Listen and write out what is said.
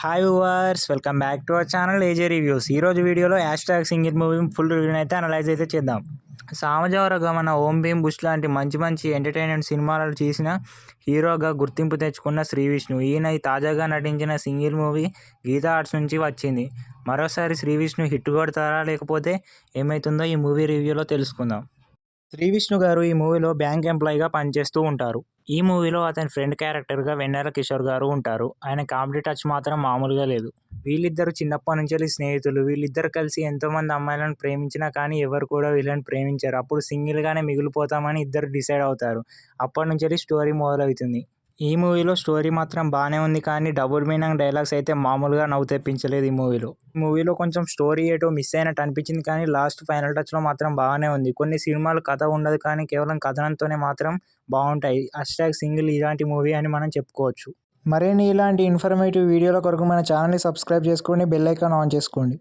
Hi verse welcome back to our channel AJ reviews ఈరోజు వీడియోలో hashtag single movie full రివ్యూని అయితే analyse అయితే చేద్దాం. సామజవర గమన ఓం భీమ్ బుష్ లాంటి మంచి మంచి ఎంటర్టైన్మెంట్ సినిమాలు చేసిన హీరోగా గుర్తింపు తెచ్చుకున్న శ్రీ విష్ణు. ఈయన తాజాగా నటించిన సింగిల్ మూవీ గీతా ఆర్ట్స్ నుంచి వచ్చింది. మరోసారి శ్రీ విష్ణు హిట్ కొడతారా లేకపోతే ఏమవుతుందో ఈ మూవీ రివ్యూలో తెలుసుకుందాం. శ్రీ విష్ణు గారు ఈ మూవీలో బ్యాంక్ ఎంప్లాయీగా పనిచేస్తూ ఉంటారు. ఈ మూవీలో అతని ఫ్రెండ్ క్యారెక్టర్గా వెన్నెల కిషోర్ గారు ఉంటారు. ఆయన కామెడీ టచ్ మాత్రం మామూలుగా లేదు. వీళ్ళిద్దరు చిన్నప్పటి నుంచి స్నేహితులు. వీళ్ళిద్దరు కలిసి ఎంతోమంది అమ్మాయిలను ప్రేమించినా కానీ ఎవరు కూడా వీళ్ళని ప్రేమించారు. అప్పుడు సింగిల్గానే మిగిలిపోతామని ఇద్దరు డిసైడ్ అవుతారు. అప్పటి నుంచి స్టోరీ మొదలవుతుంది. ఈ మూవీలో స్టోరీ మాత్రం బాగానే ఉంది కానీ డబుల్ మీనింగ్ డైలాగ్స్ అయితే మామూలుగా నవ్వు తెప్పించలేదు ఈ మూవీలో. ఈ మూవీలో కొంచెం స్టోరీ ఏటో మిస్ అయినట్టు అనిపించింది కానీ లాస్ట్ ఫైనల్ టచ్లో మాత్రం బాగానే ఉంది. కొన్ని సినిమాలు కథ ఉండదు కానీ కేవలం కథనంతోనే మాత్రం బాగుంటాయి. అష్టాగ్ సింగిల్ ఇలాంటి మూవీ అని మనం చెప్పుకోవచ్చు. మరిన్ని ఇలాంటి ఇన్ఫర్మేటివ్ వీడియోల కొరకు మన ఛానల్ని సబ్స్క్రైబ్ చేసుకోండి బెల్ ఐకాన్ ఆన్ చేసుకోండి.